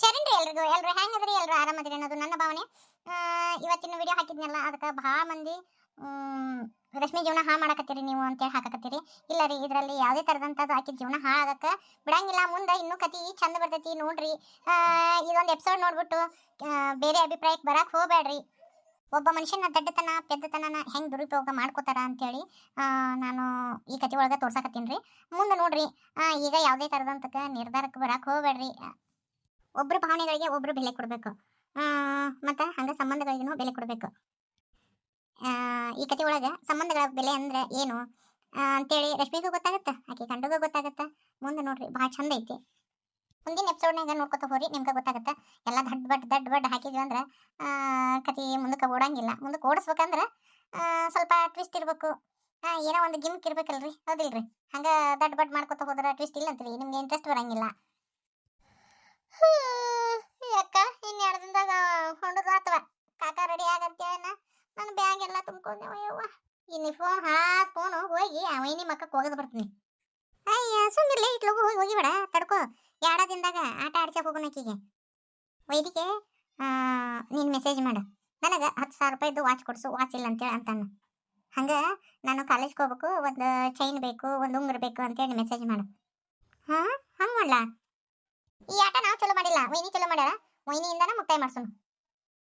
ಶರಣ್ರಿ ಎಲ್ರಿಗೂ, ಎಲ್ರು ಹೆಂಗದ್ರಿ, ಎಲ್ರು ಆರಾಮದ್ರಿ ಅನ್ನೋದು ನನ್ನ ಭಾವನೆ. ಇವತ್ತಿನ ವಿಡಿಯೋ ಹಾಕಿದ್ನಲ್ಲ, ಅದಕ್ಕೆ ಭಾಳ ಮಂದಿ ರಶ್ಮಿ ಜೀವನ ಹಾ ಮಾಡಕತ್ತೀರಿ ನೀವು ಅಂತೇಳಿ ಹಾಕಕತ್ತೀರಿ. ಇಲ್ಲ ರೀ, ಇದರಲ್ಲಿ ಯಾವುದೇ ಥರದಂಥದ್ದು ಹಾಕಿದ ಜೀವನ ಹಾ ಆಗಕ್ಕೆ ಬಿಡಂಗಿಲ್ಲ. ಮುಂದೆ ಇನ್ನೂ ಕತಿ ಚಂದ ಬರ್ತೈತಿ ನೋಡ್ರಿ. ಇದೊಂದು ಎಪಿಸೋಡ್ ನೋಡ್ಬಿಟ್ಟು ಬೇರೆ ಅಭಿಪ್ರಾಯಕ್ಕೆ ಬರಕ್ಕೆ ಹೋಗಬೇಡ್ರಿ ಒಬ್ಬ ಮನುಷ್ಯನ ದಡ್ಡತನ, ಪೆದ್ದತನನ ಹೆಂಗೆ ದುರುಪಯೋಗ ಮಾಡ್ಕೋತಾರ ಅಂತೇಳಿ ನಾನು ಈ ಕತೆ ಒಳಗೆ ತೋರ್ಸಕತ್ತೀನಿ ರೀ. ಮುಂದೆ ನೋಡ್ರಿ ಈಗ ಯಾವುದೇ ಥರದಂತಕ್ಕೆ ನಿರ್ಧಾರಕ್ಕೆ ಬರಕ್ಕೆ ಹೋಗ್ಬೇಡ್ರಿ ಒಬ್ರ ಭಾವನೆಗಳಿಗೆ ಒಬ್ರು ಬೆಲೆ ಕೊಡಬೇಕು. ಮತ್ತು ಹಂಗೆ ಸಂಬಂಧಗಳಿಗೂ ಬೆಲೆ ಕೊಡಬೇಕು. ಈ ಕತೆ ಒಳಗೆ ಸಂಬಂಧಗಳ ಬೆಲೆ ಅಂದ್ರೆ ಏನು? ಅಂತೇಳಿ ರಶ್ಮಿಗೂ ಗೊತ್ತಾಗುತ್ತೆ, ಆಕೆ ಕಂಡಗೂ ಗೊತ್ತಾಗುತ್ತೆ. ಮುಂದೆ ನೋಡ್ರಿ, ಭಾಳ ಚಂದ ಐತಿ. ಮುಂದಿನ ಎಪಿಸೋಡ್ನಾಗ ನೋಡ್ಕೊತ ಹೋರಿ ನಿಮ್ಗೆ ಗೊತ್ತಾಗತ್ತೆ. ಎಲ್ಲ ದಡ್ ಬಡ್ ದಡ್ ಬಡ್ ಹಾಕಿದ್ವಿ ಅಂದ್ರೆ ಕತೆ ಮುಂದಕ್ಕೆ ಓಡಂಗಿಲ್ಲ. ಮುಂದಕ್ಕೆ ಓಡಿಸ್ಬೇಕಂದ್ರೆ ಸ್ವಲ್ಪ ಟ್ವಿಸ್ಟ್ ಇರಬೇಕು. ಏನೋ ಒಂದು ಗಿಮ್ಕ್ ಇರ್ಬೇಕಲ್ರಿ, ಹೌದಿಲ್ರಿ? ಹಂಗೆ ದಡ್ ಬಡ್ ಮಾಡ್ಕೊತ ಹೋದ್ರೆ ಟ್ವಿಸ್ಟ್ ಇಲ್ಲ ಅಂತೀರಿ, ನಿಮ್ಗೆ ಇಂಟ್ರೆಸ್ಟ್ ಬರಂಗಿಲ್ಲ. ಯಾಕ ಇನ್ನೆರಡು ದಿನದಾಗ ಹೊಂಡದ ಆತವ. ಕಾಕ ರೆಡಿ ಆಗಂತೇಳ ನನ್ನ ಬ್ಯಾಗ್ ಎಲ್ಲ ತುಂಬ್ಕೊಂಡೆ ಯವ್ವ ಇನ್ನು ಫೋನ್ ಹಾ ಫೋನು ಹೋಗಿ ಆ ವೈನಿ ಮಕ್ಕಕ್ಕೆ ಹೋಗದ್ ಬರ್ತೀನಿ. ಅಯ್ಯ ಸುಮ್ಮಿರ್ಲಿ ಇಟ್ಲು ಹೋಗಿ ಹೋಗಿ ಬೇಡ ತಡ್ಕೋ. ಎರಡ ದಿನದಾಗ ಆಟ ಆಡ್ಸಕ್ ಹೋಗೋಣ ಆಕಿಗೆ. ವೈದಿಕೆ ನೀನು ಮೆಸೇಜ್ ಮಾಡು. ನನಗೆ ಹತ್ತು ಸಾವಿರ ರೂಪಾಯಿದು ವಾಚ್ ಕೊಡ್ಸು ವಾಚ್ ಇಲ್ಲ ಅಂತೇಳಿ ಅಂತಾನೆ. ಹಂಗೆ ನಾನು ಕಾಲೇಜ್ಗೆ ಹೋಗ್ಬೇಕು, ಒಂದು ಚೈನ್ ಬೇಕು, ಒಂದು ಉಂಗುರ ಬೇಕು ಅಂತೇಳಿ ಮೆಸೇಜ್ ಮಾಡು. ಹಾಂ, ಹಂಗೆ ಮಾಡ್ಲಾ? ಈ ಆಟ ನಾವು ಚಲೋ ಮಾಡಿಲ್ಲ, ವೈನಿ ಚಲೋ ಮಾಡ್ಯಾರ, ವೈನಿಯಿಂದನ ಮುಕ್ತಾಯ ಮಾಡ್ಸೋಣ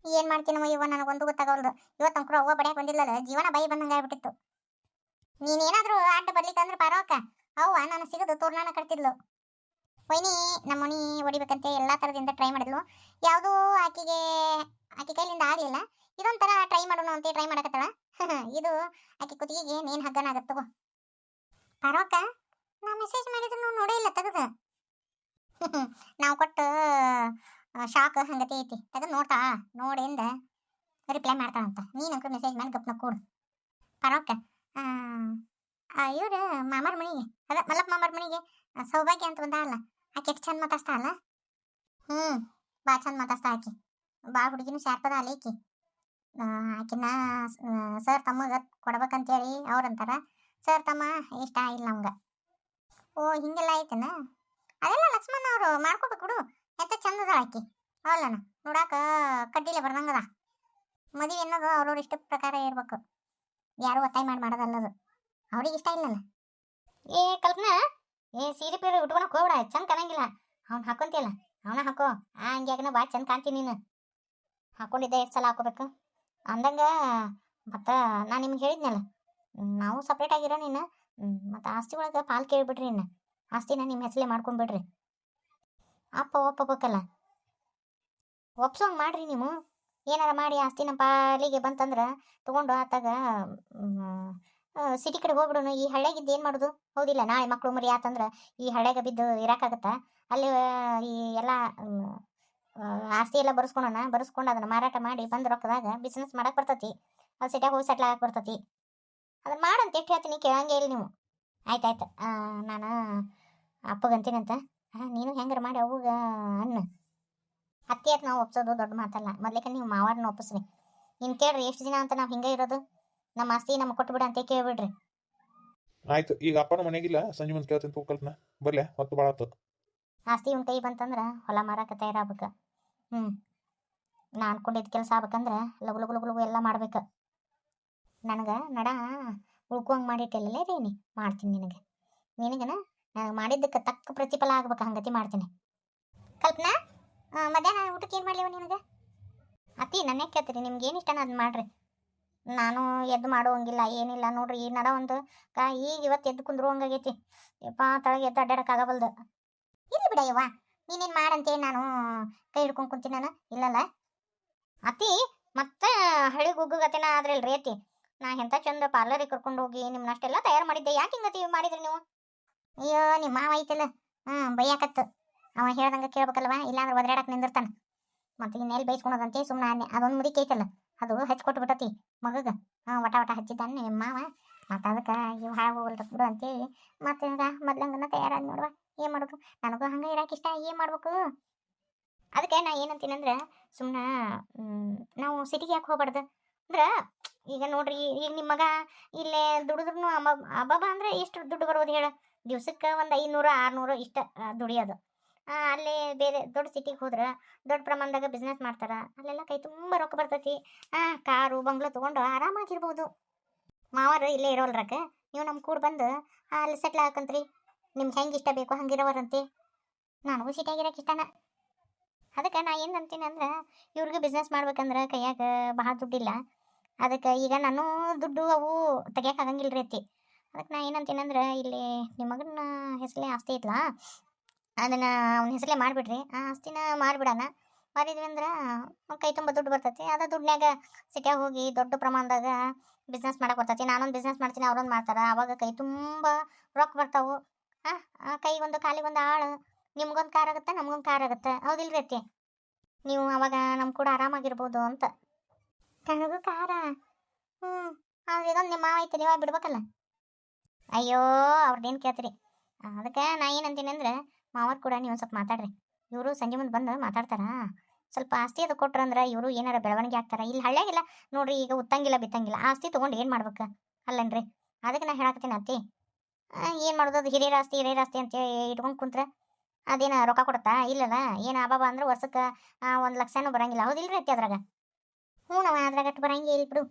ಏನ್ ಮಾಡ್ತೀನೋ ಇವ ನನಗೊಂದು ಗೊತ್ತಾಗವಲ್ದು. ಇವತ್ತು ಅಂಕರು ಅವ್ವ ಬಡಿಯಾಕ ಬಂದಿಲ್ಲಲ್ಲ ಜೀವನ ಬೈ ಬಂದಂಗ ಆಗ್ಬಿಟ್ಟಿತ್ತು. ನೀನೇನಾದ್ರೂ ಅಡ್ಡ ಬರ್ಲಿಕ್ಕಂದ್ರೆ ಪಾರೋಕ ಅವ್ವ ನಾನು ಸಿಗದು ತೋರ್ನಾನ ಕಟ್ತಿದ್ಲು. ವೈನಿ ನಮ್ಮನಿ ಹೊಡಿಬೇಕಂತೆ ಎಲ್ಲಾ ತರದಿಂದ ಟ್ರೈ ಮಾಡಿದ್ಲು. ಯಾವುದೂ ಆಕಿಗೆ, ಆಕಿ ಕೈಲಿಂದ ಆಗಲಿಲ್ಲ. ಇದೊಂಥರ ಟ್ರೈ ಮಾಡೋಣ ಅಂತ ಟ್ರೈ ಮಾಡಕತ್ತಳ. ಇದು ಆಕಿ ಕುತ್ತಿಗೆಗೆ ಏನ್ ಹಗ್ಗನ ಆಗತ್ತಗೋ ಪಾರವಕ್ಕ ನಾ ಮೆಸೇಜ್ ಮಾಡಿದ್ರು ನೋಡೇ ಇಲ್ಲ ತೆಗೆದ. ನಾವು ಕೊಟ್ಟ ಶಾಕ್ ಹಂಗತಿ ಐತಿ. ಅದನ್ನ ನೋಡ್ತಾ ನೋಡಿಂದ ರಿಪ್ಲೈ ಮಾಡ್ತಾಳಂತ. ನೀನಂಕರು ಮೆಸೇಜ್ ಮಾಡಿ ಗಪ್ನ ಕೂಡು. ಪರವಕ್ಕ ಇವ್ರು ಮಾಮರ ಮನಿಗೆ ಅದ ಮಲ್ಲಪ್ಪ ಮಾಮರ ಮನಿಗೆ ಸೌಭಾಗ್ಯ ಅಂತ ಬಂದಾಳಲ್ಲ ಆಕೆ ಎಷ್ಟು ಚಂದ ಮಾತಾಡ್ತಾ ಅಲ್ಲ ಹ್ಞೂ ಭಾಳ ಚಂದ ಮಾತಾಡ್ತಾ ಆಕಿ. ಭಾಳ ಹುಡುಗಿನೂ ಶಾರ್ಪದ ಅಲ್ಲ ಆ, ಆಕಿನ ಸರ್ ತಮ್ಮಗ ಕೊಡ್ಬೇಕಂತೇಳಿ ಅವ್ರಂತಾರ ಸರ್ ತಮ್ಮ ಇಷ್ಟ ಇಲ್ಲ ನಮ್ಗೆ. ಓ ಹಿಂಗೆಲ್ಲ ಐತನ? ಅದೆಲ್ಲ ಲಕ್ಷ್ಮಣ ಅವರು ಮಾಡ್ಕೋಬೇಕು ಬಿಡು. ಎಂತ ಚಂದದ ಆಕಿ. ಅವಲ್ಲನ ನೋಡಾಕ ಕಡ್ಡಿಲೆ ಬರ್ದಂಗದ. ಮದುವೆ ಅನ್ನೋದು ಅವ್ರವ್ರ ಇಷ್ಟ ಪ್ರಕಾರ ಇರ್ಬೇಕು. ಯಾರು ಒತ್ತಾಯ ಮಾಡಿ ಮಾಡೋದಲ್ಲದು ಅವ್ರಿಗೆ ಇಷ್ಟ ಇಲ್ಲಲ್ಲ. ಏ ಕಲ್ಪನಾ, ಏ ಸೀರೆ ಪೀರೆ ಉಟ್ಕೊಳಕ್ ಹೋಗ್ಬೇಡ. ಚಂದ ಕಾಣಂಗಿಲ್ಲ ಅವ್ನು ಹಾಕೊಂತಿಯಲ್ಲ. ಅವನ ಹಾಕೋ. ಆ ಹಂಗ್ಯಾಗನ ಭಾಳ ಚಂದ ಕಾಣ್ತೀನಿ ನೀನು. ಹಾಕೊಂಡಿದ್ದೆ ಎಷ್ಟು ಸಲ ಹಾಕೋಬೇಕು? ಅಂದಂಗ ಮತ್ತೆ ನಾನು ನಿಮ್ಗೆ ಹೇಳಿದ್ನಲ್ಲ. ನಾವು ಸಪ್ರೇಟ್ ಆಗಿರೋ ನೀನು. ಮತ್ತು ಆಸ್ತಿ ಒಳಗೆ ಪಾಲ್ ಕೇಳಿಬಿಡ್ರಿ ಇನ್ನು ಆಸ್ತಿನ ನಿಮ್ಮ ಹೆಸಲೇ ಮಾಡ್ಕೊಂಡ್ಬಿಡ್ರಿ ಅಪ್ಪ ಒಪ್ಪಬೇಕಲ್ಲ ಒಪ್ಸೋಂಗ್ ಮಾಡ್ರಿ ನೀವು. ಏನಾರ ಮಾಡಿ ಆಸ್ತಿನ ಪಾಲಿಗೆ ಬಂತಂದ್ರೆ ತಗೊಂಡು ಆತಾಗ ಸಿಟಿ ಕಡೆ ಹೋಗ್ಬಿಡೋಣ ಈ ಹಳ್ಳ್ಯಾಗಿದ್ದು ಏನು ಮಾಡೋದು? ಹೌದಿಲ್ಲ, ನಾಳೆ ಮಕ್ಕಳು ಮರಿ ಆತಂದ್ರೆ ಈ ಹಳ್ಳ್ಯಾಗ ಬಿದ್ದು ಇರೋಕ್ಕಾಗತ್ತಾ ಅಲ್ಲಿ ಈ ಎಲ್ಲ ಆಸ್ತಿ ಎಲ್ಲ ಬರ್ಸ್ಕೊಳೋಣ. ಬರ್ಸ್ಕೊಂಡು ಅದನ್ನ ಮಾರಾಟ ಮಾಡಿ ಬಂದು ರೊಕ್ಕದಾಗ ಬಿಸ್ನೆಸ್ ಮಾಡಕ್ಕೆ ಬರ್ತೈತಿ. ಅಲ್ಲಿ ಸಿಟ್ಯಾಗ ಹೋಗಿ ಸೆಟ್ಲ್ ಆಗಕ್ಕೆ ಬರ್ತೈತಿ. ಅದನ್ನ ಮಾಡಂತ ಎಷ್ಟು ಹೇಳ್ತೀನಿ ಕೇಳಂಗೇ ಇಲ್ಲ ನೀವು. ಆಯ್ತಾಯ್ತು ಆಯ್ತು. ನಾನು ಅಪ್ಪಗಂತೀನಂತ ನೀನು ಹೆಂಗಾರ ಮಾಡಿ ಅವಾಗ ಅನ್ನ? ಅತ್ತಿ ಅಂತ ನಾವು ಒಪ್ಸೋದು ದೊಡ್ಡ ಮಾತಲ್ಲ. ಮೊದ್ಲಿಕ್ಕೆ ನೀವು ಮಾವಾರನ್ನ ಒಪ್ಪಿಸ್ರಿ. ಇನ್ನು ಕೇಳ್ರಿ ಎಷ್ಟು ದಿನ ಅಂತ ನಾವು ಹಿಂಗೆ ಇರೋದು? ನಮ್ಮ ಆಸ್ತಿ ನಮಗೆ ಕೊಟ್ಬಿಡ ಅಂತ ಕೇಳ್ಬಿಡ್ರಿ. ಆಯ್ತು ಈಗ ಅಪ್ಪನ ಮನೆಗಿಲ್ಲ? ಸಂಜೆ ಮುಂದೆ ಕೇಳ್ತೀನಿ ಕಲ್ಪನ ಬರ್ಲೆ ಹೊತ್ತು ಭಾಳ ಆತು. ಆಸ್ತಿ ಇವ್ನ ಕೈ ಬಂತಂದ್ರೆ ಹೊಲ ಮಾರಕ್ಕೆ ತಯಾರಾಗ್ಬೇಕು. ಹ್ಞೂ ನಾ ಅನ್ಕೊಂಡಿದ್ದ ಕೆಲಸ ಆಗ್ಬೇಕಂದ್ರೆ ಲಗು ಲಗು ಲಗು ಲಗು ಎಲ್ಲ ಮಾಡ್ಬೇಕು. ನನಗೆ ನಡ ಉಳ್ಕೊಂಗೆ ಮಾಡಿಟ್ಟಿಲ್ಲಲೇ ರೀ ನೀ. ಮಾಡ್ತೀನಿ ನಿನಗೆ. ನಿನಗನ ನಾನು ಮಾಡಿದ್ದಕ್ಕೆ ತಕ್ಕ ಪ್ರತಿಫಲ ಆಗ್ಬೇಕು, ಹಂಗತಿ ಮಾಡ್ತೀನಿ. ಕಲ್ಪನಾ ಮಧ್ಯಾಹ್ನ ಊಟಕ್ಕೆ ಏನು ಮಾಡಲಿವ ನಿನಗೆ? ಅತಿ ನನ್ನೇ ಕೇಳ್ತೀರಿ? ನಿಮ್ಗೆ ಏನು ಇಷ್ಟನ ಅದು ಮಾಡ್ರಿ. ನಾನು ಎದ್ದು ಮಾಡುವಂಗಿಲ್ಲ, ಏನಿಲ್ಲ. ನೋಡ್ರಿ, ಈ ನಡ ಒಂದು ಕಾ, ಈಗ ಇವತ್ತು ಎದ್ದು ಕುಂದ್ರುವಂಗಾಗೈತಿ ಯಪ್ಪ, ತಳಗೆ ಎದ್ದು ಅಡ್ಡಾಡಕ್ಕಾಗವಲ್ದು ಇಲ್ಲಿ ಬಿಡ ಯವ್ವ. ನೀನೇನು ಮಾಡಂತೇಳಿ ನಾನು ಕೈ ಹಿಡ್ಕೊಂಡು ಕುಂತೀನಿ ನಾನು. ಇಲ್ಲಲ್ಲ. ಅತಿ ಮತ್ತೆ ಹಳಿ ಗುಗ್ಗುಗತೆನ ಆದ್ರಲ್ರಿ ಅತಿ ನಾ ಎಂಥ ಚಂದ ಪಾರ್ಲರಿಗೆ ಕರ್ಕೊಂಡು ಹೋಗಿ ನಿಮ್ಮನ್ನ ಅಷ್ಟೆಲ್ಲ ತಯಾರು ಮಾಡಿದ್ದೆ. ಯಾಕೆ ಹಿಂಗತಿ ಮಾಡಿದ್ರಿ ನೀವು? ಅಯ್ಯೋ ನಿಮ್ಮ ಮಾವ ಐತಲ್ಲ. ಹ್ಞೂ ಬೈಯಾಕತ್ತು. ಅವ ಹೇಳ್ದಂಗೆ ಕೇಳ್ಬೇಕಲ್ವ? ಇಲ್ಲಾಂದ್ರೆ ಒದರಾಡಕ್ಕೆ ನಿಂದಿರ್ತಾನೆ. ಮತ್ತೆ ಇನ್ನೆಲ್ಲಿ ಬೈಸ್ಕೊಳೋದಂತೆ ಸುಮ್ಮನೆ ಅದೊಂದು ಮುದಿ ಐತಲ್ಲ. ಅದು ಹಚ್ಕೊಟ್ಟು ಬಿಟ್ಟತಿ ಮಗಗ. ಹಾಂ ವಟ ವಟ ಹಚ್ಚಿದ್ದಾನೆ ನಿಮ್ಮ ಮಾವ. ಮತ್ತು ಅದಕ್ಕೆ ಇವು ಹಾಳು ಹೋಗಲ್ರ ಬಿಡು ಅಂತೇಳಿ ಮತ್ತೆ ಈಗ ಮೊದ್ಲಂಗನ ತಯಾರಾದ ನೋಡುವ. ಏನು ಮಾಡೋದು? ನನಗೂ ಹಂಗೆ ಇರಕ್ಕೆ ಇಷ್ಟ. ಏನು ಮಾಡ್ಬೇಕು? ಅದಕ್ಕೆ ನಾ ಏನಂತೀನಿ ಅಂದ್ರೆ ಸುಮ್ಮನೆ ನಾವು ಸಿಟಿಗೆ ಯಾಕೆ ಹೋಗ್ಬಾರ್ದು? ಅಂದ್ರೆ, ಈಗ ನೋಡ್ರಿ, ಈಗ ನಿಮ್ಮ ಮಗ ಇಲ್ಲೇ ದುಡಿದ್ರು ಅಮ್ಮ, ಅಬ್ಬಬ್ಬ ಅಂದ್ರೆ ಎಷ್ಟು ದುಡ್ಡು ಬರೋದು ಹೇಳ? ದಿವಸಕ್ಕೆ ಒಂದು ಐನೂರು, ಆರುನೂರು ಇಷ್ಟ ದುಡಿಯೋದು. ಅಲ್ಲೇ ಬೇರೆ ದೊಡ್ಡ ಸಿಟಿಗೆ ಹೋದ್ರೆ ದೊಡ್ಡ ಪ್ರಮಾಣದಾಗ ಬಿಸ್ನೆಸ್ ಮಾಡ್ತಾರೆ, ಅಲ್ಲೆಲ್ಲ ಕೈ ತುಂಬ ರೊಕ್ಕ ಬರ್ತೈತಿ. ಆ, ಕಾರು, ಬಂಗ್ಲೋ ತೊಗೊಂಡು ಆರಾಮಾಗಿರ್ಬೋದು. ಮಾವರು ಇಲ್ಲೇ ಇರೋಲ್ರಕ್ಕ, ನೀವು ನಮ್ಮ ಕೂಡ ಬಂದು ಅಲ್ಲಿ ಸೆಟ್ಲ್ ಹಾಕಂತ್ರಿ. ನಿಮ್ಗೆ ಹೆಂಗೆ ಇಷ್ಟ ಬೇಕೋ ಹಂಗಿರೋವರಂತೆ. ನನಗೂ ಸಿಟಿಯಾಗಿರೋಕೆ ಇಷ್ಟನ. ಅದಕ್ಕೆ ನಾ ಏನು ಅಂತೀನಿ ಅಂದ್ರೆ, ಇವ್ರಿಗೆ ಬಿಸ್ನೆಸ್ ಮಾಡ್ಬೇಕಂದ್ರೆ ಕೈಯಾಗ ಭಾಳ ದುಡ್ಡಿಲ್ಲ ಅದಕ್ಕೆ ಈಗ ನಾನು ದುಡ್ಡು ಅವು ತೆಗಿಯಕ್ಕೆ ಆಗಂಗಿಲ್ಲ ರೀ ಅತ್ತಿ. ಅದಕ್ಕೆ ನಾ ಏನಂತೀನಿ ಅಂದ್ರೆ, ಇಲ್ಲಿ ನಿಮ್ಮ ಮಗನ ಹೆಸರಲ್ಲೇ ಆಸ್ತಿ ಐತ್ಲಾ, ಅದನ್ನು ಅವ್ನ ಹೆಸರಲ್ಲೇ ಮಾಡಿಬಿಡ್ರಿ. ಆ ಆಸ್ತಿನ ಮಾಡಿಬಿಡೋಣ. ಮಾಡಿದ್ವಿ ಅಂದ್ರೆ ಕೈ ತುಂಬ ದುಡ್ಡು ಬರ್ತೈತಿ. ಅದ ದುಡ್ನ್ಯಾಗ ಸಿಟಿಯಾಗ ಹೋಗಿ ದೊಡ್ಡ ಪ್ರಮಾಣದಾಗ ಬಿಸ್ನೆಸ್ ಮಾಡಕ್ಕೆ ಬರ್ತೈತಿ. ನಾನೊಂದು ಬಿಸ್ನೆಸ್ ಮಾಡ್ತೀನಿ, ಅವ್ರೊಂದು ಮಾಡ್ತಾರೆ. ಅವಾಗ ಕೈ ತುಂಬ ರೊಕ್ಕ ಬರ್ತಾವೆ. ಹಾಂ ಕೈಗೊಂದು, ಕಾಲಿಗೊಂದು ಆಳು ನಿಮ್ಗೊಂದು ಕಾರ್ ಆಗುತ್ತೆ? ನಮ್ಗೊಂದು ಕಾರ್ ಆಗುತ್ತೆ? ಹೌದಿಲ್ರಿ ಅತ್ತಿ. ನೀವು ಅವಾಗ ನಮ್ ಕೂಡ ಆರಾಮಾಗಿರ್ಬೋದು ಅಂತ. ನನಗೂ ಕಾರ ಹ್ಞೂ ಅವ್ರು ಇದೊಂದು ನಿಮ್ಮ ಮಾವ ಐತೆ ನೀವಾಗ ಬಿಡ್ಬೇಕಲ್ಲ? ಅಯ್ಯೋ ಅವ್ರದ್ದೇನು ಕೇಳ್ತೀರಿ? ಅದಕ್ಕೆ ನಾ ಏನಂತೀನಿ ಅಂದ್ರೆ ಮಾವರ್ ಕೂಡ ನೀವು ಸ್ವಲ್ಪ ಮಾತಾಡ್ರಿ. ಇವರು ಸಂಜೆ ಮುಂದೆ ಬಂದು ಮಾತಾಡ್ತಾರಾ? ಸ್ವಲ್ಪ ಆಸ್ತಿ ಅದು ಕೊಟ್ರಂದ್ರೆ ಇವರು ಏನಾರ ಬೆಳವಣಿಗೆ ಆಗ್ತಾರ? ಇಲ್ಲಿ, ಹಳ್ಳಿಯಾಗಿಲ್ಲ. ನೋಡ್ರಿ, ಈಗ ಉತ್ತಂಗಿಲ್ಲ, ಬಿತ್ತಂಗಿಲ್ಲ. ಆಸ್ತಿ ತೊಗೊಂಡು ಏನು ಮಾಡ್ಬೇಕು? ಅಲ್ಲನ್ರಿ? ಅದಕ್ಕೆ ನಾ ಹೇಳಕತ್ತೀನಿ ಅತ್ತಿ. ಏನು ಮಾಡೋದು? ಅದು ಹಿರಿಯರ ಆಸ್ತಿ ಹಿರಿಯರ ಆಸ್ತಿ ಅಂತ ಇಟ್ಕೊಂಡು ಕುಂತ್ರೆ ಅದೇನು ರೊಕ್ಕ ಕೊಡುತ್ತಾ? ಇಲ್ಲಲ್ಲ, ಏನು ಅಬಾಬ ಅಂದ್ರೆ ವರ್ಷಕ್ಕೆ ಒಂದು ಲಕ್ಷನೂ ಬರಂಗಿಲ್ಲ. ಹೌದಿಲ್ರಿ ಅತ್ತಿ ಅದ್ರಾಗ? ಹ್ಞೂ ನಾವು ಅದ್ರಾಗ ಅಷ್ಟು ಇಲ್ಲ ಬಿಡು.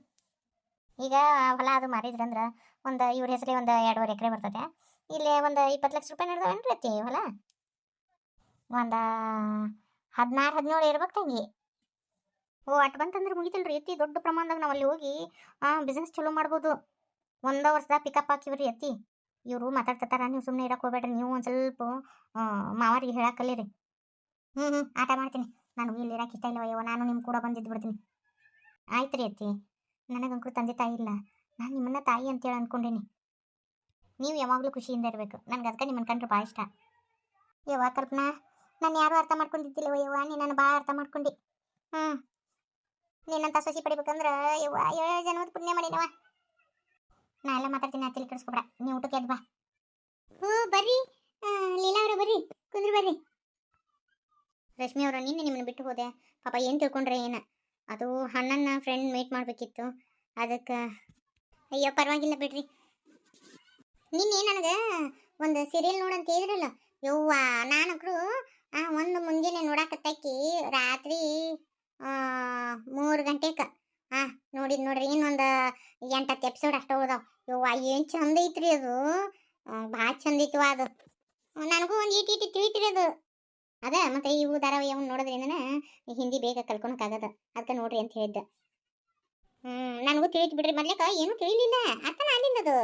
ಈಗ ಹೊಲ ಅದು ಮಾರಿದ್ರಂದ್ರೆ ಒಂದು, ಇವ್ರ ಹೆಸರೇ ಒಂದು ಎರಡೂವರೆ ಎಕರೆ ಬರ್ತದೆ ಇಲ್ಲಿ ಒಂದು ಇಪ್ಪತ್ತು ಲಕ್ಷ ರೂಪಾಯಿ ನಡೆದವೇನ್ರಿ ಅತ್ತಿ ಹೊಲ? ಒಂದು ಹದಿನಾರು, ಹದಿನೇಳು ಇರ್ಬೇಕು ತಂಗಿ. ಓ, ಅಟ್ ಬಂತಂದ್ರೆ ಮುಗಿತಲ್ರಿ ಎತ್ತಿ ದೊಡ್ಡ ಪ್ರಮಾಣದಾಗ ಅಲ್ಲಿ ಹೋಗಿ ಬಿಸ್ನೆಸ್ ಚಲೋ ಮಾಡ್ಬೋದು. ಒಂದ ವರ್ಷದಾಗ ಪಿಕಪ್ ಹಾಕಿವ್ರಿ ಎತ್ತಿ ಇವರು ಮಾತಾಡ್ತಾರ ನೀವು ಸುಮ್ಮನೆ ಇರಕ್ಕೆ ಹೋಗ್ಬೇಡ್ರಿ, ನೀವು ಒಂದು ಸ್ವಲ್ಪ ಮಾವರಿಗೆ ಹೇಳಕ್ಕೆ ಕಲೀರಿ. ಹ್ಞೂ ಹ್ಞೂ ಆಟ ಮಾಡ್ತೀನಿ. ನನಗೂ ಇಲ್ಲಿ ಇರಕ್ಕೆ ಇಷ್ಟ ಇಲ್ಲ ಅಯ್ಯವ ನಾನು ನಿಮ್ಮ ಕೂಡ ಬಂದಿದ್ದು ಬಿಡ್ತೀನಿ. ಆಯ್ತು ರೀ ಅತ್ತಿ. ನನಗಂಕರು ತಂದೆ ತಾಯಿ ಇಲ್ಲ. ನಾನು ನಿಮ್ಮನ್ನ ತಾಯಿ ಅಂತೇಳಿ ಅನ್ಕೊಂಡೀನಿ. ನೀವು ಯಾವಾಗಲೂ ಖುಷಿಯಿಂದ ಇರಬೇಕು. ನನಗೆ ಅದಕ್ಕೆ ನಿಮ್ಮನ್ನ ಕಂಡ್ರೆ ಭಾಳ ಇಷ್ಟ. ಯವ್ವ ಕಲ್ಪನಾ, ನಾನು ಯಾರು ಅರ್ಥ ಮಾಡ್ಕೊಂಡಿದ್ದಿಲ್ಲ ಯವ್ವ ನೀ ನಾನು ಭಾಳ ಅರ್ಥ ಮಾಡ್ಕೊಂಡಿ. ಹ್ಞೂ ನೀನಂತ ಸೊಸಿ ಪಡಿಬೇಕಂದ್ರೆ ಯವ್ವ, ಏಳು ಜನ್ಮದ ಪುಣ್ಯ ಮಾಡಿನವ ನಾ ಎಲ್ಲ ಮಾತಾಡ್ತೀನಿ ಅತ್ತಿಲಿ ಕೆಡಿಸ್ಕೊಬೇಡ. ನೀವು ಊಟಕ್ಕೆ ಎದ್ದು ಬಾ. ಹ್ಞೂ, ಬರ್ರಿ. ಲೀಲಾ ಅವರ ಬರ್ರಿ. ಕುಂದ್ರಿ ಬರ್ರಿ. ರಶ್ಮಿ ಅವರ, ನಿನ್ನೆ ನಿಮ್ಮನ್ನ ಬಿಟ್ಟು ಹೋದೆ. ಪಾಪ ಏನು ತಿಳ್ಕೊಂಡ್ರೆ ಏನು? ಅದು ಅಣ್ಣನ ಫ್ರೆಂಡ್ ಮೀಟ್ ಮಾಡಬೇಕಿತ್ತು. ಅದಕ್ಕೆ, ಅಯ್ಯೋ, ಪರವಾಗಿಲ್ಲ ಬಿಡ್ರಿ. ನಿನ್ನೆ ನನಗೆ ಒಂದು ಸೀರಿಯಲ್ ನೋಡಂತ ಹೇಳಿದ್ರಲ್ಲ? ಯವ್ವ ನಾನಕ್ರು ಒಂದು ಮುಂಜಾನೆ ನೋಡಕತ್ತಕ್ಕಿ ರಾತ್ರಿ ಮೂರು ಗಂಟೆಗೆ ಹಾಂ ನೋಡಿದ್ ನೋಡ್ರಿ, ಇನ್ನೊಂದು ಎಂಟತ್ತು ಎಪಿಸೋಡ್ ಅಷ್ಟೇ ಉಳ್ದಾವ. ಯವ್ವ, ಏನು ಚಂದ ಐತ್ರಿ ಅದು? ಭಾಳ ಚಂದ ಐತ್ವ ಅದು. ನನಗೂ ಒಂದು ಈಟಿ ಇಟಿ ತಿಳಿತ್ರಿ ಅದು. ಅದ, ಮತ್ತೆ ಇವು ಧಾರಾವಾಹಿ ಅವ್ನು ನೋಡೋದ್ರಿಂದನ ಹಿಂದಿ ಬೇಗ ಕಲ್ಕೊಳಕ್ಕಾಗದ ಅದಕ್ಕೆ ನೋಡ್ರಿ ಅಂತ ಹೇಳಿದ್ದೆ ಹ್ಞೂ ನನಗೂ ತಿಳಿತು ಬಿಡ್ರಿ ಮೊದ್ಲೇಕ, ಏನು ತಿಳಿಲಿಲ್ಲ. ಅರ್ಥನ ಅಲ್ಲಿಂದ ಅದು.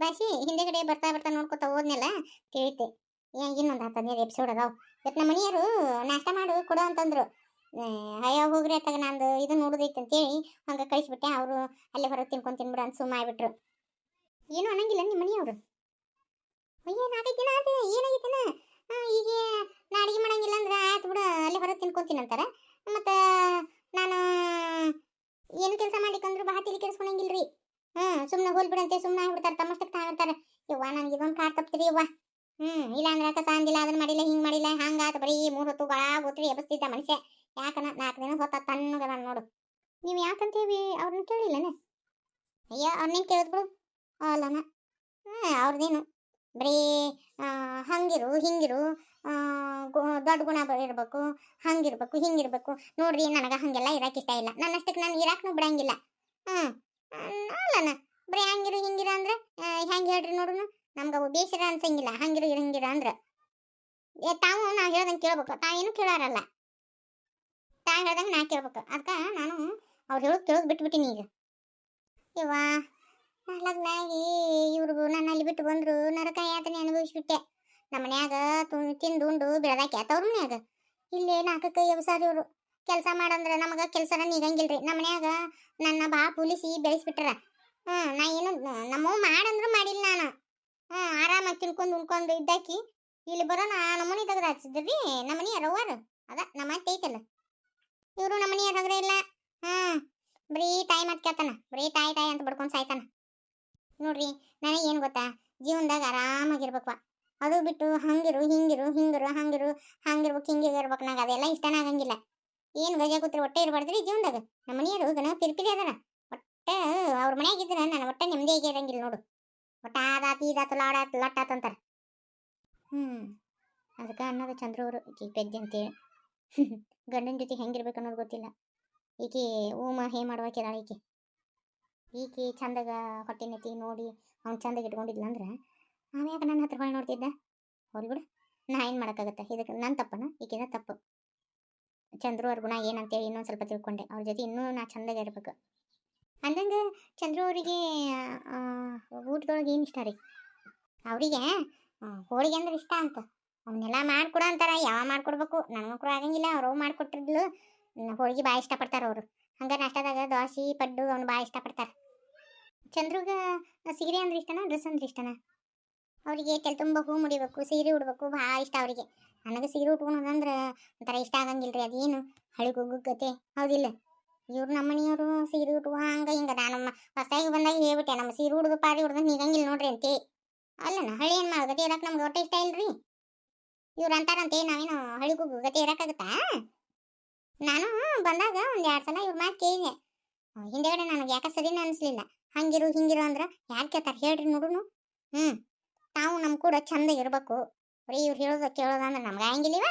ಭಾಷೆ ಹಿಂದೆಗಡೆ ಬರ್ತಾ ಬರ್ತಾ ನೋಡ್ಕೊತಾ ಹೋದ್ನೆಲ್ಲ, ತಿಳಿತೆ. ಇನ್ನೊಂದು ಹತ್ತು ಹದಿನೈದು ಎಪಿಸೋಡ್ ಅದಾವ. ಇವತ್ತು ನಮ್ಮ ಮನೆಯವರು ನಾಷ್ಟ ಮಾಡು, ಕೊಡು ಅಂತಂದ್ರು. ಅಯ್ಯೋ, ಹೋಗ್ರಿ ಅತ್ತಾಗ, ನಂದು ಇದು ನೋಡೋದೈತೆ ಅಂತೇಳಿ ಹಂಗೆ ಕಳಿಸ್ಬಿಟ್ಟೆ. ಅವರು ಅಲ್ಲೇ ಹೊರಗೆ ತಿನ್ಕೊಂಡು ತಿನ್ಬಿಡು ಅಂತ ಸುಮ್ಮ ಆಗ್ಬಿಟ್ರು ಏನು ಅನ್ನಂಗಿಲ್ಲ ನಿಮ್ಮ ಮನೆಯವರು. ಅಯ್ಯೋ ನಾಲ್ಕೈದು ದಿನ ಆಯ್ತು ಏನಾಗೈತನ ಈಗ ನಾ ಅಡುಗೆ ಮಾಡಂಗಿಲ್ಲ ಅಂದ್ರೆ ಆಯ್ತು ಬಿಡು, ಅಲ್ಲೇ ಹೊರಗೆ ತಿನ್ಕೊಂತೀನಿ ಅಂತಾರೆ. ಮತ್ತು ನಾನು ಏನು ಕೆಲಸ ಮಾಡ್ಲಿಕ್ಕಂದ್ರು ಬಹಳ ತಲೆ ರೀ ಹ್ಞೂ ಸುಮ್ಮನೆ ಹೋಲ್ ಬಿಡಂತೆ ಸುಮ್ಮನೆ ಆಗ್ಬಿಡ್ತಾರೆ ತಮ್ಮಷ್ಟಕ್ಕೆ ತಾಗಿರ್ತಾರೆ ಯವ್ವ ನನಗೆ ಇದೊಂದು ಕಾರ್ ತಪ್ಪಿದ್ರಿ ಯವ್ವ. ಹ್ಞೂ, ಇಲ್ಲ ಅಂದ್ರೆ ಕಸ ಅಂದಿಲ್ಲ ಅದನ್ನ ಮಾಡಿಲ್ಲ, ಹಿಂಗೆ ಮಾಡಿಲ್ಲ, ಹಂಗಾತು ಬರೀ ಮೂರು ಹೊತ್ತು ಭಾಳ ಗೊತ್ತಿರಿ ಎಬ್ಬಿಸ್ತಿದ್ದ ಮನುಷ್ಯ. ಯಾಕನ ನಾಲ್ಕು ದಿನ ಹೊತ್ತ ತಣ್ಣಗದ ನೋಡು. ನೀವು ಯಾಕಂತೀವಿ? ಅವ್ರನ್ನ ಕೇಳಿಲ್ಲನೇ? ಅಯ್ಯೋ ಅವ್ರನ್ನೇನು ಕೇಳಿದ್ ಬಿಡು. ಅಲ್ಲನ? ಅವ್ರದ್ದೇನು ಬರೀ ಹಂಗಿರು, ಹಿಂಗಿರು ದೊಡ್ಡ ಗುಣ ಇರಬೇಕು, ಹಂಗಿರ್ಬೇಕು, ಹಿಂಗಿರ್ಬೇಕು. ನೋಡ್ರಿ, ನನಗೆ ಹಂಗೆಲ್ಲ ಇರಕ್ಕೆ ಇಷ್ಟ ಇಲ್ಲ. ನನ್ನ ಅಷ್ಟಕ್ಕೆ ನಾನು ಇರಾಕನು ಬಿಡಂಗಿಲ್ಲ ಹ್ಞೂ ಅಲ್ಲನ? ಬರೀ, ಹಂಗಿರು, ಹಿಂಗಿರ ಅಂದ್ರೆ ಹೆಂಗೆ ಹೇಳ್ರಿ ನೋಡುನು? ನಮ್ಗೆ ಅವು ಬೇಸರ ಅನ್ಸಂಗಿಲ್ಲ. ಹಂಗಿರು, ಹಿಂಗಿರ ಅಂದ್ರೆ. ಏ, ತಾವು ನಾ ಹೇಳ್ದಂಗೆ ಕೇಳ್ಬೇಕು. ತಾ ಏನು ಕೇಳಾರಲ್ಲ? ತಾ ಹೇಳ್ದಂಗೆ ನಾ ಕೇಳ್ಬೇಕು. ಅದಕ್ಕೆ ನಾನು ಅವ್ರು ಹೇಳೋದು ಕೇಳೋದು ಬಿಟ್ಬಿಟ್ಟಿನಿ ಈಗ. ಇವ ಲಗ್ನಾಗಿ ಇವ್ರಿಗೂ ನನ್ನ ಅಲ್ಲಿ ಬಿಟ್ಟು ಬಂದ್ರು ನರಕ ಯಾತನೆ ಅನುಭವಿಸ್ಬಿಟ್ಟೆ. ನಮ್ಮ ಮನ್ಯಾಗ ತಿಂದು ಉಂಡು ಬೆಳೆದಾಕಿ ತವ್ರ ಮನ್ಯಾಗ. ಇಲ್ಲಿ ನಾಲ್ಕಕ್ಕೆ ಎಬ್ಸಾರಿ ಇವರು ಕೆಲಸ ಮಾಡಂದ್ರೆ ನಮಗೆ ಕೆಲಸನ ನೀಗಂಗಿಲ್ರಿ. ನಮ್ಮ ಮನ್ಯಾಗ ನನ್ನ ಬಾ ಪುಲಿಸಿ ಬೆಳೆಸ್ಬಿಟ್ರ. ಹ್ಞೂ ನಾ ಏನು ನಮ್ಮವ್ ಮಾಡಂದ್ರು ಮಾಡಿಲ್ಲ ನಾನು. ಹ್ಞೂ ಆರಾಮಾಗಿ ತಿನ್ಕೊಂಡು ಉಣ್ಕೊಂಡು ಇದ್ದಾಕಿ ಇಲ್ಲಿ ಬರೋ ನಾ ನಮ್ಮನೆ ತೆಗೆದು ಹಚ್ಚಿದ್ರಿ ನಮ್ಮನೆ ಅದ ನಮ್ಮ ಅತ್ತೆ ಐತಲ್ಲ. ಇವರು ನಮ್ಮನೆ ಯಾರಾಗ್ರೆ ಇಲ್ಲ. ಹ್ಞೂ ಬರೀ ತಾಯಿ ಮಾತು ಕೇಳ್ತಾನ. ಬರೀ ತಾಯಿ ತಾಯಿ ಅಂತ ಬಡ್ಕೊಂಡು ಸಾಯ್ತಾನ. ನೋಡ್ರಿ, ನನಗೆ ಏನು ಗೊತ್ತಾ? ಜೀವನದಾಗ ಆರಾಮಾಗಿರ್ಬೇಕು ಅದು ಬಿಟ್ಟು ಹಂಗಿರು, ಹಿಂಗಿರು ಹಿಂಗಿರು, ಹಂಗಿರು, ಹಂಗಿರ್ಬೇಕು ಹಿಂಗಿರ್ಬೇಕು ನಂಗೆ ಅದೆಲ್ಲ ಇಷ್ಟನೇ ಆಗಂಗಿಲ್ಲ. ಏನು ಗಜ ಕೂತ್ರೆ ಹೊಟ್ಟೆ ಇರಬಾರ್ದ್ರಿ ಜೀವನದಾಗ? ನಮ್ಮ ಮನೆಯವರು ಗಣ ಪಿರಿಪಿರಿ ಅದಾರ. ಒಟ್ಟೆ ಅವ್ರ ಮನ್ಯಾಗ ಇದ್ರೆ ನಾನು ಒಟ್ಟೆ ನೆಮ್ಮದಿಯಾಗಿ ಇರಂಗಿಲ್ಲ ನೋಡು. ಒಟ್ಟ ಆದಾತು ಇದಾತು ಲಾಡಾತು ಲಟ್ಟಾತು ಅಂತಾರೆ. ಹ್ಞೂ ಅದಕ್ಕೆ ಅನ್ನೋದು ಈಕಿ ಪೆದ್ದೆ ಅಂತೇಳಿ ಗಂಡನ ಜೊತೆ ಹೆಂಗಿರ್ಬೇಕು ಅನ್ನೋದು ಗೊತ್ತಿಲ್ಲ. ಈಕಿ ಊಮ ಹೇ ಮಾಡ್ಬೇಕಿದ್ದಾಳೆ ಈಕಿ. ಈಕಿ ಚಂದಾಗ ಹೊಟ್ಟೆ ನೆತ್ತಿ ನೋಡಿ ಅವ್ನು ಚಂದಾಗ ಇಟ್ಕೊಂಡಿದ್ಲ ಅಂದ್ರೆ ಆಮ್ಯಾಗ ನನ್ನ ಹತ್ರ ನೋಡ್ತಿದ್ದೆ ನೋಡ್ತಿದ್ದ? ಹೋಲ್ ನಾ ಏನು ಮಾಡೋಕ್ಕಾಗತ್ತೆ? ಇದಕ್ಕೆ ನನ್ನ ತಪ್ಪನ? ಈಕಿನ ತಪ್ಪು. ಚಂದ್ರು ಅವ್ರ ಗುಣ ಏನಂತೇಳಿ ಇನ್ನೊಂದು ಸ್ವಲ್ಪ ತಿಳ್ಕೊಂಡೆ. ಅವ್ರ ಜೊತೆ ಇನ್ನೂ ನಾ ಚಂದಾಗ ಇರಬೇಕು. ಅಂದಂಗೆ ಚಂದ್ರು ಅವರಿಗೆ ಊಟದೊಳಗೆ ಏನು ಇಷ್ಟ ರೀ? ಅವರಿಗೆ ಹೋಳಿಗೆ ಅಂದ್ರೆ ಇಷ್ಟ ಅಂತ. ಅವನ್ನೆಲ್ಲ ಮಾಡ್ಕೊಡು ಅಂತಾರೆ. ಯಾವ ಮಾಡ್ಕೊಡ್ಬೇಕು? ನನಗೂ ಕೂಡ ಆಗಂಗಿಲ್ಲ. ಅವ್ರು ಮಾಡ್ಕೊಟ್ಟಿದ್ಲು. ಹೋಳಿಗೆ ಭಾಳ ಇಷ್ಟಪಡ್ತಾರೆ ಅವರು. ಹಂಗೆ ನಾಷ್ಟದಾಗ ದೋಸೆ, ಪಡ್ಡು ಅವ್ನು ಭಾಳ ಇಷ್ಟಪಡ್ತಾರೆ. ಚಂದ್ರುಗ ಸೀರೆ ಅಂದ್ರೆ ಇಷ್ಟನಾ, ಡ್ರೆಸ್ ಅಂದ್ರೆ ಇಷ್ಟನಾ? ಅವರಿಗೆ ತಲೆ ತುಂಬ ಹೂ ಮುಡಿಬೇಕು, ಸೀರೆ ಉಡ್ಬೇಕು ಭಾಳ ಇಷ್ಟ ಅವರಿಗೆ. ನನಗೆ ಸೀರೆ ಉಟ್ಕೊಳೋದಂದ್ರೆ ಒಂಥರ ಇಷ್ಟ ಆಗಂಗಿಲ್ಲ ರೀ ಅದೇನು ಹಳಿ ಗುಗ್ಗತೆ ಹೌದಿಲ್ಲ. ಇವ್ರು ನಮ್ಮ ಮನೆಯವರು ಸೀರೆ ಉಟ್ಕೊ ಹಂಗೆ ಹಿಂಗೆ ನಾನು ಹೊಸದಾಗಿ ಬಂದಾಗ ಹೇಳ್ಬಿಟ್ಟೆ, ನಮ್ಮ ಸೀರೆ ಉಡ್ದು ಪಾರಿ ಉಡ್ದು ನೀಗಂಗಿಲ್ಲ ನೋಡ್ರಿ ಅಂತೆ. ಅಲ್ಲನ ಹಳಿ ಏನು ಮಾಡೋಗತ್ತೆ ಇರಕ್ಕೆ ನಮ್ಗೆ ಒಟ್ಟು ಇಷ್ಟ ಇಲ್ರಿ? ಇವ್ರು ಅಂತಾರಂತೆ ನಾವೇನು ಹಳಿಗೂ ಗತಿ ಇರೋಕ್ಕಾಗತ್ತಾ ನಾನು ಬಂದಾಗ ಒಂದು ಎರಡು ಸಲ ಇವ್ರ ಮಾತು ಕೇಳಿದೆ. ಹಿಂದೆಗಡೆ ನನಗೆ ಯಾಕೆ ಸರಿನೇ ಅನಿಸ್ಲಿಲ್ಲ. ಹಂಗಿರು, ಹಿಂಗಿರು ಅಂದ್ರೆ ಯಾರು ಕೇಳ್ತಾರೆ ಹೇಳ್ರಿ ನೋಡುನು. ಹ್ಞೂ ತಾವು ನಮ್ಮ ಕೂಡ ಚಂದ ಇರಬೇಕು. ಬರೀ ಇವ್ರು ಹೇಳೋದು ಕೇಳೋದು ಅಂದ್ರೆ ನಮ್ಗೆ ಆಗಂಗಿಲ್ಲವ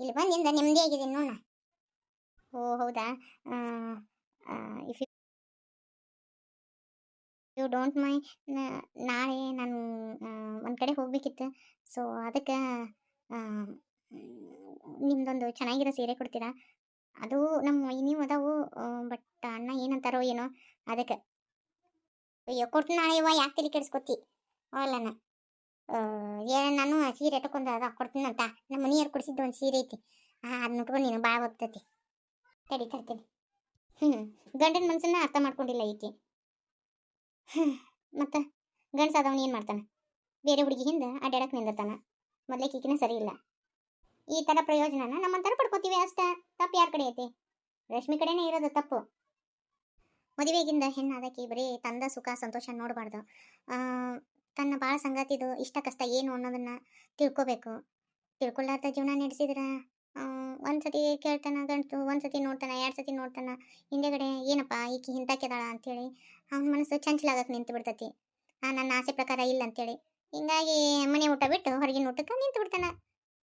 ಇಲ್ಲಿ ಬಂದಿಂದ ನೆಮ್ಮದಿ ಆಗಿದ್ದೀನಿ ನೋಡ ಓ, ಹೌದಾ? ಇಫ್ ಯು ಡೋಂಟ್ ಮೈ ನಾಳೆ ನಾನು ಒಂದು ಕಡೆ ಹೋಗ್ಬೇಕಿತ್ತು. ಸೊ ಅದಕ್ಕೆ ನಿಮ್ದೊಂದು ಚೆನ್ನಾಗಿರೋ ಸೀರೆ ಕೊಡ್ತೀರಾ? ಅದು ನಮ್ಮ ನೀವು ಅದಾವು ಬಟ್ ಅಣ್ಣ ಏನಂತಾರೋ ಏನೋ ಅದಕ್ಕೆ. ಅಯ್ಯೋ ಕೊಟ್ಟು ನಾಳೆ ಇವ ಯಾಕೆ ತಲೆ ಕೆಡಿಸ್ಕೊತಿ? ಅವಲ್ಲಣ್ಣ ಏನ ನಾನು ಸೀರೆ ಇಟ್ಕೊಂಡು ಅದ ಕೊಡ್ತೀನಂತ. ನಮ್ಮ ಮನೆಯವ್ರು ಕೊಡಿಸಿದ್ದು ಒಂದು ಸೀರೆ ಐತಿ. ಅದನ್ನ ಉಟ್ಕೊಂಡು ನೀನು ಭಾಳ ಹೋಗ್ತತಿ. ತಡಿ ತರ್ತೀನಿ ಹ್ಞೂ ಗಂಡನ ಮನಸ್ಸನ್ನ ಅರ್ಥ ಮಾಡ್ಕೊಂಡಿಲ್ಲ ಈಕೆ. ಹ್ಞೂ ಮತ್ತು ಗಂಡಸಾದವನು ಏನು ಮಾಡ್ತಾನೆ? ಬೇರೆ ಹುಡುಗಿ ಹಿಂದೆ ಅಡ್ಡಾಡಕ್ಕೆ ನಿಂದಿರ್ತಾನೆ. ಮೊದಲೇ ಈಕಿನ ಸರಿ ಇಲ್ಲ. ಈ ಥರ ಪ್ರಯೋಜನನ ನಮ್ಮಂತರ ಪಡ್ಕೋತೀವಿ ಅಷ್ಟೇ. ತಪ್ಪು ಯಾರ ಕಡೆ ಐತಿ? ರಶ್ಮಿ ಕಡೆನೇ ಇರೋದು ತಪ್ಪು. ಮದುವೆಗಿಂದ ಹೆಣ್ಣಾದಕಿ ಬರೀ ತಂದ ಸುಖ ಸಂತೋಷ ನೋಡಬಾರ್ದು. ತನ್ನ ಭಾಳ ಸಂಗಾತಿದು ಇಷ್ಟ ಕಷ್ಟ ಏನು ಅನ್ನೋದನ್ನ ತಿಳ್ಕೊಬೇಕು. ತಿಳ್ಕೊಳ್ಳಾರ್ದ ಜೀವನ ನಡೆಸಿದ್ರೆ ಒಂದ್ಸತಿ ಕೇಳ್ತಾನ ಗಂಟು ಒಂದ್ಸತಿ ನೋಡ್ತಾನ, ಎರಡು ಸತಿ ನೋಡ್ತಾನ, ಹಿಂದೆಗಡೆ ಏನಪ್ಪ ಈಕಿ ಹಿಂತಾಕಿದಾಳ ಅಂತೇಳಿ, ಅವ್ನ ಮನಸ್ಸು ಚಂಚಲಾಗಕ್ಕೆ ನಿಂತು ಬಿಡ್ತತಿ ನನ್ನ ಆಸೆ ಪ್ರಕಾರ ಇಲ್ಲ ಅಂತೇಳಿ. ಹಿಂಗಾಗಿ ಮನೆ ಊಟ ಬಿಟ್ಟು ಹೊರಗಿನ ಊಟಕ್ಕೆ ನಿಂತು ಬಿಡ್ತಾನ